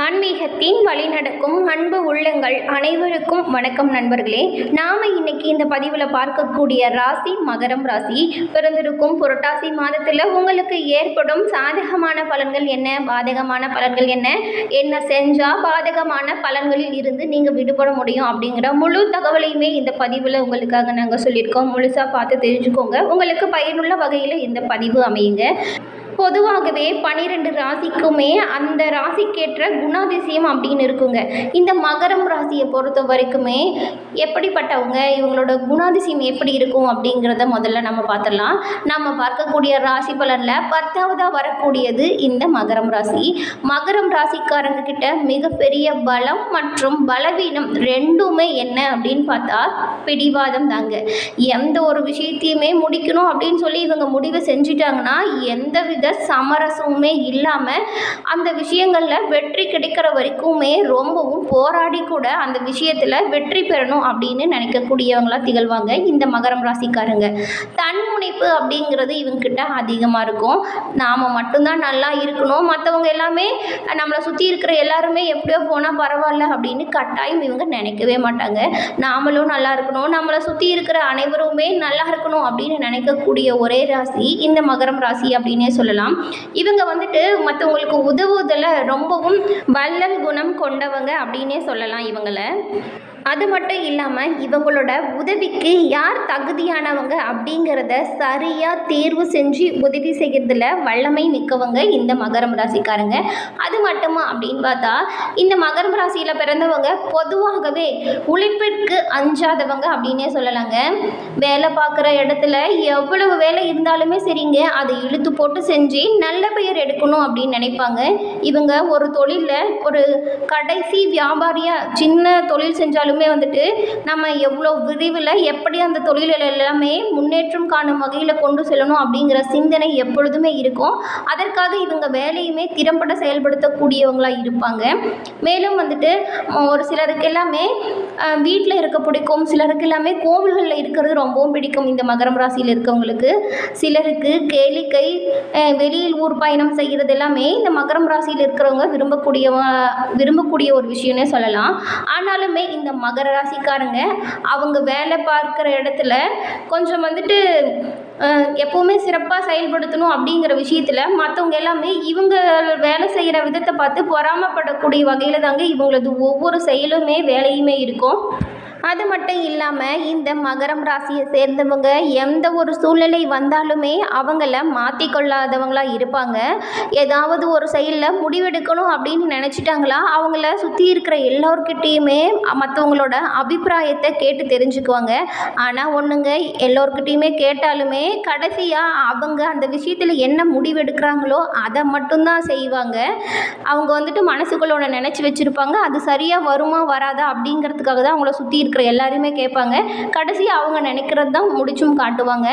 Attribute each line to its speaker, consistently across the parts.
Speaker 1: ஆன்மீகத்தின் வழிநடக்கும் அன்பு உள்ளங்கள் அனைவருக்கும் வணக்கம் நண்பர்களே. நாம் இன்னைக்கு இந்த பதிவில் பார்க்கக்கூடிய ராசி மகரம் ராசி பிறந்திருக்கும் புரட்டாசி மாதத்தில் உங்களுக்கு ஏற்படும் சாதகமான பலன்கள் என்ன பாதகமான பலன்கள் என்ன என்ன செஞ்சால் பாதகமான பலன்களில் இருந்து நீங்கள் விடுபட முடியும் அப்படிங்கிற முழு தகவலையுமே இந்த பதிவில் உங்களுக்காக நாங்கள் சொல்லியிருக்கோம். முழுசாக பார்த்து தெரிஞ்சுக்கோங்க. உங்களுக்கு பயனுள்ள வகையில் இந்த பதிவு அமையுங்க. பொதுவாகவே பன்னிரெண்டு ராசிக்குமே அந்த ராசிக்கேற்ற குணாதிசயம் அப்படின்னு இருக்குங்க. இந்த மகரம் ராசியை பொறுத்த வரைக்குமே எப்படிப்பட்டவங்க இவங்களோட குணாதிசயம் எப்படி இருக்கும் அப்படிங்கிறத முதல்ல நம்ம பார்த்துடலாம். நம்ம பார்க்கக்கூடிய ராசி பலனில் பத்தாவதாக வரக்கூடியது இந்த மகரம் ராசி. மகரம் ராசிக்காரங்க கிட்ட மிகப்பெரிய பலம் மற்றும் பலவீனம் ரெண்டுமே என்ன அப்படின்னு பார்த்தா பிடிவாதம் தாங்க. எந்த ஒரு விஷயத்தையுமே முடிக்கணும் அப்படின்னு சொல்லி இவங்க முடிவு செஞ்சிட்டாங்கன்னா எந்த வித சமரசமுமே இல்லாமல் அந்த விஷயங்களில் வெற்றி கிடைக்கிற வரைக்குமே ரொம்பவும் போராடி கூட அந்த விஷயத்தில் வெற்றி பெறணும் அப்படின்னு நினைக்கக்கூடியவங்களா திகழ்வாங்க இந்த மகரம் ராசிக்காரங்க. தன்முனைப்பு அப்படிங்கிறது இவங்கக்கிட்ட அதிகமாக இருக்கும். நாம் மட்டும்தான் நல்லா இருக்கணும். மற்றவங்க எல்லாமே நம்மளை சுற்றி இருக்கிற எல்லாருமே எப்படியோ போனால் பரவாயில்ல அப்படின்னு கட்டாயம் இவங்க நினைக்கவே மாட்டாங்க. நாமளும் நல்லா இருக்கணும். நம்மளை சுற்றி இருக்கிற அனைவருமே நல்லா இருக்கணும் அப்படின்னு நினைக்கக்கூடிய ஒரே ராசி இந்த மகரம் ராசி அப்படின்னே சொல்லலாம். இவங்க வந்துட்டு மற்றவங்களுக்கு உதவுவதில் ரொம்பவும் வள்ளல் குணம் கொண்டவங்க அப்படின்னே சொல்லலாம் இவங்களை. அது மட்டும் இல்லாமல் இவங்களோட உதவிக்கு யார் தகுதியானவங்க அப்படிங்கிறத சரியாக தேர்வு செஞ்சு உதவி செய்கிறதுல வல்லமை மிக்கவங்க இந்த மகரம் ராசிக்காரங்க. அது மட்டுமா அப்படின்னு பார்த்தா இந்த மகரம் ராசியில் பிறந்தவங்க பொதுவாகவே உழைப்பிற்கு அஞ்சாதவங்க அப்படின்னே சொல்லலாங்க. வேலை பார்க்குற இடத்துல எவ்வளவு வேலை இருந்தாலுமே சரிங்க அதை இழுத்து போட்டு செஞ்சு நல்ல பெயர் எடுக்கணும் அப்படின்னு நினைப்பாங்க. இவங்க ஒரு தொழிலில் ஒரு கடைசி வியாபாரியாக சின்ன தொழில் செஞ்சாலும் வந்துட்டு நம்ம எவ்வளோ விரிவில் எப்படி அந்த தொழில்கள் எல்லாமே முன்னேற்றம் காணும் வகையில் கொண்டு செல்லணும் அப்படிங்கிற சிந்தனை எப்பொழுதுமே இருக்கும். அதற்காக இவங்க வேலையுமே திறம்பட செயல்படுத்தக்கூடியவங்களாக இருப்பாங்க. மேலும் வந்துட்டு ஒரு சிலருக்கு எல்லாமே வீட்டில் இருக்க பிடிக்கும். சிலருக்கு எல்லாமே கோவில்களில் இருக்கிறது ரொம்பவும் பிடிக்கும் இந்த மகரம் ராசியில் இருக்கவங்களுக்கு. சிலருக்கு கேளிக்கை வெளியில் ஊர் பயணம் செய்கிறது எல்லாமே இந்த மகரம் ராசியில் இருக்கிறவங்க விரும்பக்கூடிய விரும்பக்கூடிய ஒரு விஷயம்னே சொல்லலாம். ஆனாலுமே இந்த மகர ராசிக்காரங்க அவங்க வேலை பார்க்குற இடத்துல கொஞ்சம் வந்துட்டு எப்போவுமே சிறப்பாக செயல்படுத்தணும் அப்படிங்கிற விஷயத்தில் மற்றவங்க எல்லாமே இவங்க வேலை செய்கிற விதத்தை பார்த்து பொறாமப்படக்கூடிய வகையில் தாங்க இவங்களது ஒவ்வொரு செயலுமே வேலையுமே இருக்கும். அது மட்டும் இல்லாமல் இந்த மகரம் ராசியை சேர்ந்தவங்க எந்த ஒரு சூழ்நிலை வந்தாலுமே அவங்கள மாற்றிக்கொள்ளாதவங்களாக இருப்பாங்க. ஏதாவது ஒரு செயலில் முடிவெடுக்கணும் அப்படின்னு நினச்சிட்டாங்களா அவங்கள சுற்றி இருக்கிற எல்லோர்கிட்டேயுமே மற்றவங்களோட அபிப்பிராயத்தை கேட்டு தெரிஞ்சுக்குவாங்க. ஆனால் ஒன்றுங்க எல்லோர்கிட்டேயுமே கேட்டாலுமே கடைசியாக அவங்க அந்த விஷயத்தில் என்ன முடிவெடுக்கிறாங்களோ அதை மட்டும்தான் செய்வாங்க. அவங்க வந்துட்டு மனசுக்குள்ள ஒன்று நினச்சி வச்சுருப்பாங்க. அது சரியாக வருமா வராதா அப்படிங்கிறதுக்காக தான் அவங்கள சுற்றி இருக்கிற எல்லாரையுமே கேட்பாங்க. கடைசியாக அவங்க நினைக்கிறது தான் முடிச்சும் காட்டுவாங்க.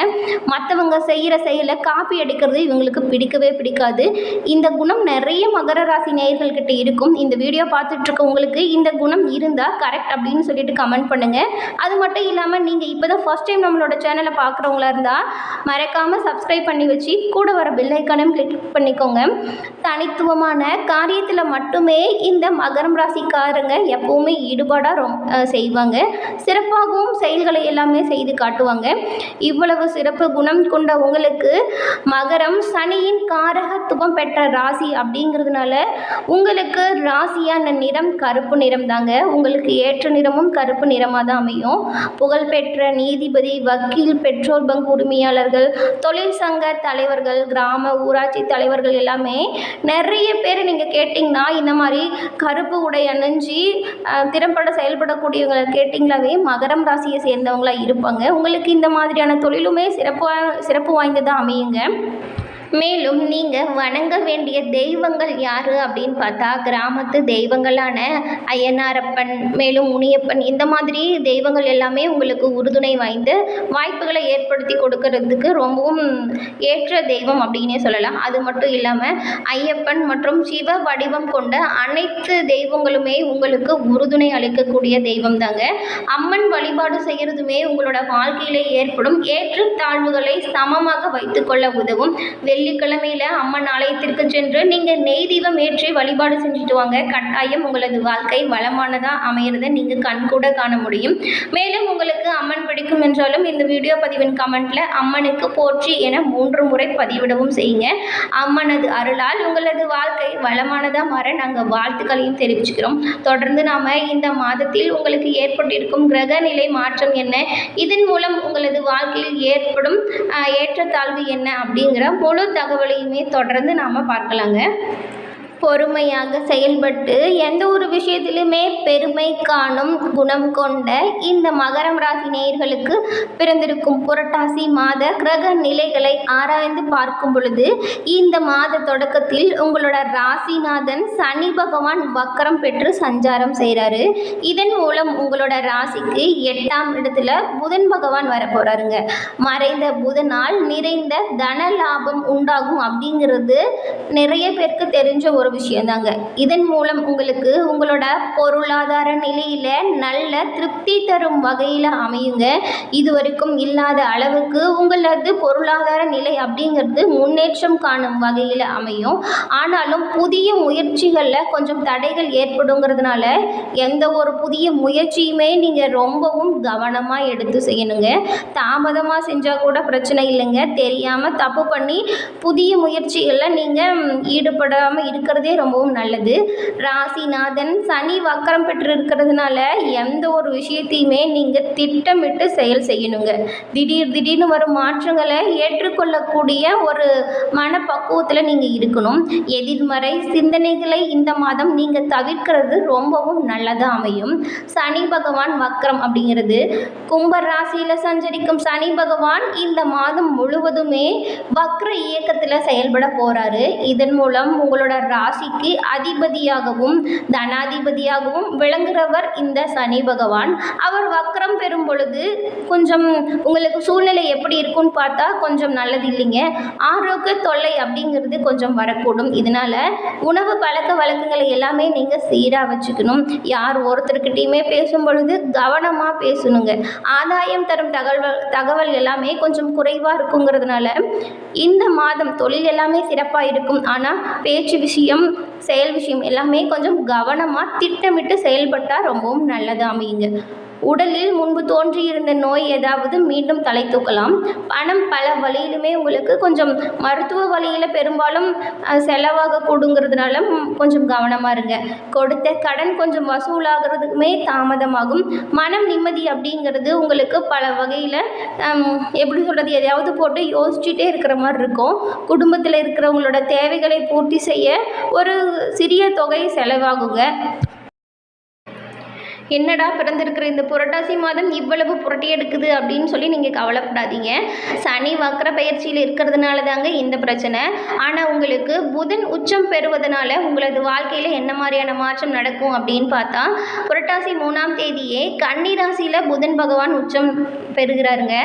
Speaker 1: மற்றவங்க செய்கிற செயலை காப்பி அடிக்கிறது இவங்களுக்கு பிடிக்கவே பிடிக்காது. இந்த குணம் நிறைய மகர ராசி நேயர்கள்கிட்ட இருக்கும். இந்த வீடியோ பார்த்துட்ருக்க உங்களுக்கு இந்த குணம் இருந்தால் கரெக்ட் அப்படின்னு சொல்லிட்டு கமெண்ட் பண்ணுங்கள் அது மட்டும் இல்லாமல் நீங்கள் இப்போ தான் ஃபஸ்ட் டைம் நம்மளோட சேனலை பார்க்குறவங்களா இருந்தால் மறக்காமல் சப்ஸ்கிரைப் பண்ணி வச்சு கூட வர பெல் ஐக்கானையும் கிளிக் பண்ணிக்கோங்க. தனித்துவமான காரியத்தில் மட்டுமே இந்த மகரம் ராசிக்காரங்க எப்போவுமே ஈடுபாடாக ரொம் செய்வாங்க. சிறப்பாகவும் செயல்களை எல்லாமே செய்து காட்டுவாங்க. இவ்வளவு சிறப்பு குணம் கொண்ட உங்களுக்கு மகரம் சனியின் காரகத்துவம் பெற்ற ராசி அப்படிங்கிறதுனால உங்களுக்கு ராசியான நிறம் கருப்பு நிறம் தாங்க. உங்களுக்கு ஏற்ற நிறமும் கருப்பு நிறமாக தான் அமையும். புகழ்பெற்ற நீதிபதி வக்கீல் பெட்ரோல் பங்க் உரிமையாளர்கள் தொழில் சங்க தலைவர்கள் கிராம ஊராட்சி தலைவர்கள் எல்லாமே நிறைய பேர் நீங்கள் கேட்டிங்கன்னா இந்த மாதிரி கருப்பு உடை அணிஞ்சு திறம்பட செயல்படக்கூடியவங்களை கேட்டிங்க கேட்டிங்களாவே மகரம் ராசியை சேர்ந்தவங்களா இருப்பாங்க. உங்களுக்கு இந்த மாதிரியான தொழிலுமே சிறப்பாக சிறப்பு வாய்ந்ததாக அமையுங்க. மேலும் நீங்கள் வணங்க வேண்டிய தெய்வங்கள் யார் அப்படின்னு பார்த்தா கிராமத்து தெய்வங்களான ஐயனாரப்பன் மேலும் முனியப்பன் இந்த மாதிரி தெய்வங்கள் எல்லாமே உங்களுக்கு உறுதுணை வாய்ந்து வாய்ப்புகளை ஏற்படுத்தி கொடுக்கறதுக்கு ரொம்பவும் ஏற்ற தெய்வம் அப்படின்னே சொல்லலாம். அது மட்டும் இல்லாமல் ஐயப்பன் மற்றும் சிவ வடிவம் கொண்ட அனைத்து தெய்வங்களுமே உங்களுக்கு உறுதுணை அளிக்கக்கூடிய தெய்வம் தாங்க அம்மன் வழிபாடு செய்கிறதுமே உங்களோட வாழ்க்கையிலே ஏற்படும் ஏற்றத்தாழ்வுகளை சமமாக வைத்துக்கொள்ள உதவும். வெள்ளிக்கிழமையில அம்மன் ஆலயத்திற்கு சென்று நீங்கள் நெய் தீபம் ஏற்றி வழிபாடு செஞ்சுட்டு வாங்க. கட்டாயம் உங்களது வாழ்க்கை வளமானதாக அமையிறதை நீங்கள் கண்கூட காண முடியும். மேலும் உங்களுக்கு அம்மன் பிடிக்கும் என்றாலும் இந்த வீடியோ பதிவின் கமெண்ட்டில் அம்மனுக்கு போற்றி என மூன்று முறை பதிவிடவும் செய்யுங்க. அம்மனது அருளால் உங்களது வாழ்க்கை வளமானதாக மாற நாங்கள் வாழ்த்துக்களையும் தெரிவிச்சுக்கிறோம். தொடர்ந்து நாம் இந்த மாதத்தில் உங்களுக்கு ஏற்பட்டிருக்கும் கிரக நிலை மாற்றம் என்ன? இதன் மூலம் உங்களது வாழ்க்கையில் ஏற்படும் ஏற்றத்தாழ்வு என்ன? அப்படிங்கிற முழு தகவலையுமே தொடர்ந்து நாம் பார்க்கலாங்க. பொறுமையாக செயல்பட்டு எந்த ஒரு விஷயத்திலுமே பெருமை காணும் குணம் கொண்ட இந்த மகரம் ராசி நேயர்களுக்கு பிறந்திருக்கும் புரட்டாசி மாத கிரக நிலைகளை ஆராய்ந்து பார்க்கும் பொழுது இந்த மாத தொடக்கத்தில் உங்களோட ராசிநாதன் சனி பகவான் வக்கரம் பெற்று சஞ்சாரம் செய்கிறாரு இதன் மூலம் உங்களோட ராசிக்கு எட்டாம் இடத்துல புதன் பகவான் வர போகிறாருங்க மறைந்த புதனால் நிறைந்த தன லாபம் உண்டாகும் அப்படிங்கிறது நிறைய பேருக்கு தெரிஞ்ச ஒரு விஷயந்தாங்க. இதன் மூலம் உங்களுக்கு உங்களோட பொருளாதார நிலையில் நல்ல திருப்தி தரும் வகையில் அமையுங்க. இது வரைக்கும் இல்லாத அளவுக்கு உங்களது பொருளாதார நிலை அப்படிங்கிறது முன்னேற்றம் காணும் வகையில் அமையும். ஆனாலும் புதிய முயற்சிகளில் கொஞ்சம் தடைகள் ஏற்படுங்கிறதுனால எந்த ஒரு புதிய முயற்சியுமே நீங்கள் ரொம்பவும் கவனமாக எடுத்து செய்யணுங்க. தாமதமாக செஞ்சால் கூட பிரச்சனை இல்லைங்க. தெரியாமல் தப்பு பண்ணி புதிய முயற்சிகளில் நீங்கள் ஈடுபடாமல் இருக்கிற ரொம்பவும் நல்லது. ராசிநாதன் சனி வக்கரம் பெற்று இருக்கிறதுனால எந்த ஒரு விஷயத்தையுமே நீங்கள் திட்டமிட்டு செயல் செய்யணுங்க. திடீர் திடீர்னு வரும் மாற்றங்களை ஏற்றுக்கொள்ளக்கூடிய ஒரு மனப்பக்குவத்தில் நீங்கள் இருக்கணும். எதிர்மறை சிந்தனைகளை இந்த மாதம் நீங்கள் தவிர்க்கிறது ரொம்பவும் நல்லதாக அமையும். சனி பகவான் வக்ரம் அப்படிங்கிறது கும்ப ராசியில் சஞ்சரிக்கும் சனி பகவான் இந்த மாதம் முழுவதுமே வக்ர இயக்கத்தில் செயல்பட போகிறாரு இதன் மூலம் உங்களோட ராசிக்கு அதிபதியாகவும் தனாதிபதியாகவும் விளங்குகிறவர் இந்த சனி பகவான். அவர் வக்ரம் பெறும் பொழுது கொஞ்சம் உங்களுக்கு சூழ்நிலை எப்படி இருக்கும்னு பார்த்தா கொஞ்சம் நல்லது இல்லைங்க. ஆரோக்கிய தொல்லை அப்படிங்கிறது கொஞ்சம் வரக்கூடும். இதனால் உணவு பழக்க வழக்கங்களை எல்லாமே நீங்கள் சீராக வச்சுக்கணும். யார் ஒருத்தர்கிட்டையுமே பேசும் பொழுது கவனமாக பேசணுங்க. ஆதாயம் தரும் தகவல் தகவல் எல்லாமே கொஞ்சம் குறைவாக இருக்குங்கிறதுனால இந்த மாதம் தொழில் எல்லாமே சிறப்பாக இருக்கும். ஆனால் பேச்சு விஷயம் செயல் விஷயம் எல்லாமே கொஞ்சம் கவனமாக திட்டமிட்டு செயல்பட்டால் ரொம்பவும் நல்லது அமையுங்க. உடலில் முன்பு தோன்றியிருந்த நோய் ஏதாவது மீண்டும் தலை தூக்கலாம். பணம் பல வழியிலுமே உங்களுக்கு கொஞ்சம் மருத்துவ வழியில் பெரும்பாலும் செலவாக கூடுங்கிறதுனால கொஞ்சம் கவனமாக இருங்க. கொடுத்த கடன் கொஞ்சம் வசூலாகிறதுக்குமே தாமதமாகும். மனம் நிம்மதி அப்படிங்கிறது உங்களுக்கு பல வகையில் எப்படி சொல்கிறது எதையாவது போட்டு யோசிச்சுட்டே இருக்கிற மாதிரி இருக்கும். குடும்பத்தில் இருக்கிறவங்களோட தேவைகளை பூர்த்தி செய்ய ஒரு சிறிய தொகை செலவாகுங்க. என்னடா பிறந்திருக்கிற இந்த புரட்டாசி மாதம் இவ்வளவு புரட்டி எடுக்குது அப்படின்னு சொல்லி நீங்கள் கவலைப்படாதீங்க. சனி வக்கர பயிற்சியில் இருக்கிறதுனால தாங்க இந்த பிரச்சனை. ஆனால் உங்களுக்கு புதன் உச்சம் பெறுவதனால உங்களது வாழ்க்கையில் என்ன மாதிரியான மாற்றம் நடக்கும் அப்படின்னு பார்த்தா புரட்டாசி மூணாம் தேதியே கன்னி ராசியில் புதன் பகவான் உச்சம் பெறுகிறாருங்க.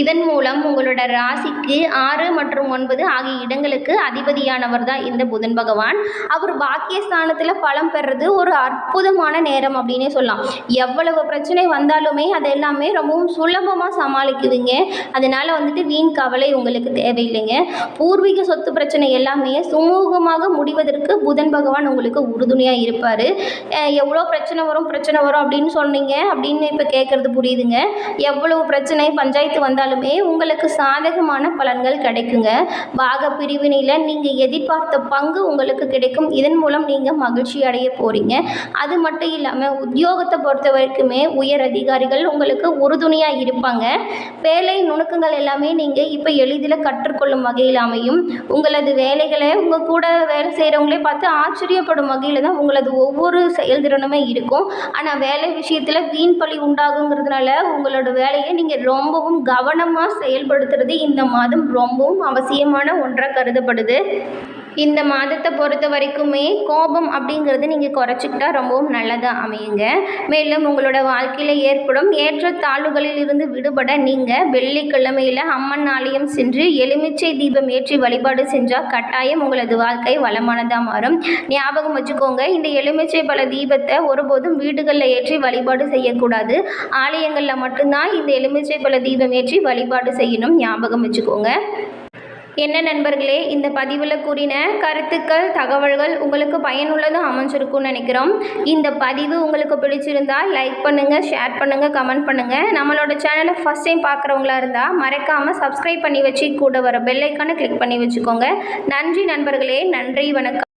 Speaker 1: இதன் மூலம் உங்களோட ராசிக்கு ஆறு மற்றும் ஒன்பது ஆகிய இடங்களுக்கு அதிபதியானவர் தான் இந்த புதன் பகவான். அவர் பாக்கியஸ்தானத்தில் பலம் பெறுறது ஒரு அற்புதமான நேரம் அப்படின்னே சொல்லலாம். எவ்வளவு பிரச்சனை வந்தாலுமே அது எல்லாமே ரொம்பவும் சுலபமாக சமாளிக்குவீங்க அதனால் வந்துட்டு வீண் கவலை உங்களுக்கு தேவையில்லைங்க. பூர்வீக சொத்து பிரச்சனை எல்லாமே சுமூகமாக முடிவதற்கு புதன் பகவான் உங்களுக்கு உறுதுணையாக இருப்பார். எவ்வளோ பிரச்சனை வரும் பிரச்சனை வரும் அப்படின்னு சொன்னீங்க அப்படின்னு இப்போ கேட்குறது புரியுதுங்க. எவ்வளவு பிரச்சனை பஞ்சாயத்து வந்தாலுமே உங்களுக்கு சாதகமான பலன்கள் கிடைக்குங்க. பாக பிரிவினையில் நீங்கள் எதிர்பார்த்த பங்கு உங்களுக்கு கிடைக்கும். இதன் மூலம் நீங்கள் மகிழ்ச்சி அடைய போகிறீங்க அது மட்டும் இல்லாமல் உத்தியோகத்தை பொறுத்த வரைக்குமே உயர் அதிகாரிகள் உங்களுக்கு உறுதுணையாக இருப்பாங்க. வேலை நுணுக்கங்கள் எல்லாமே நீங்கள் இப்போ எளிதில் கற்றுக்கொள்ளும் வகையில் அமையும். உங்களது வேலைகளை உங்கள் கூட வேலை செய்கிறவங்களே பார்த்து ஆச்சரியப்படும் வகையில் தான் உங்களது ஒவ்வொரு செயல்திறனுமே இருக்கும். ஆனால் வேலை விஷயத்தில் வீண் பழி உண்டாகுங்கிறதுனால உங்களோட வேலையை நீங்கள் ரொம்பவும் கவனமாக செயல்படுத்துறது இந்த மாதம் ரொம்பவும் அவசியமான ஒன்றாக கருதப்படுது. இந்த மாதத்தை பொறுத்த வரைக்குமே கோபம் அப்படிங்கிறது நீங்கள் குறைச்சிக்கிட்டா ரொம்பவும் நல்லதாக அமையுங்க. மேலும் உங்களோட வாழ்க்கையில் ஏற்படும் ஏற்றத்தாழ்வுகளில் இருந்து விடுபட நீங்கள் வெள்ளிக்கிழமையில் அம்மன் ஆலயம் சென்று எலுமிச்சை தீபம் ஏற்றி வழிபாடு செஞ்சால் கட்டாயம் உங்களது வாழ்க்கை வளமானதாக மாறும். ஞாபகம் வச்சுக்கோங்க இந்த எலுமிச்சை பல தீபத்தை ஒருபோதும் வீடுகளில் ஏற்றி வழிபாடு செய்யக்கூடாது. ஆலயங்களில் மட்டும்தான் இந்த எலுமிச்சை பல தீபம் ஏற்றி வழிபாடு செய்யணும். ஞாபகம் வச்சுக்கோங்க. என்ன நண்பர்களே இந்த பதிவில் கூறின கருத்துக்கள் தகவல்கள் உங்களுக்கு பயனுள்ளதும் அமைஞ்சிருக்கும்னு நினைக்கிறோம். இந்த பதிவு உங்களுக்கு பிடிச்சிருந்தால் லைக் பண்ணுங்கள் ஷேர் பண்ணுங்கள் கமெண்ட் பண்ணுங்கள் நம்மளோட சேனலை ஃபஸ்ட் டைம் பார்க்குறவங்களா இருந்தால் மறக்காமல் சப்ஸ்கிரைப் பண்ணி வச்சு கூட வர பெல் கிளிக் பண்ணி வச்சுக்கோங்க. நன்றி நண்பர்களே நன்றி வணக்கம்.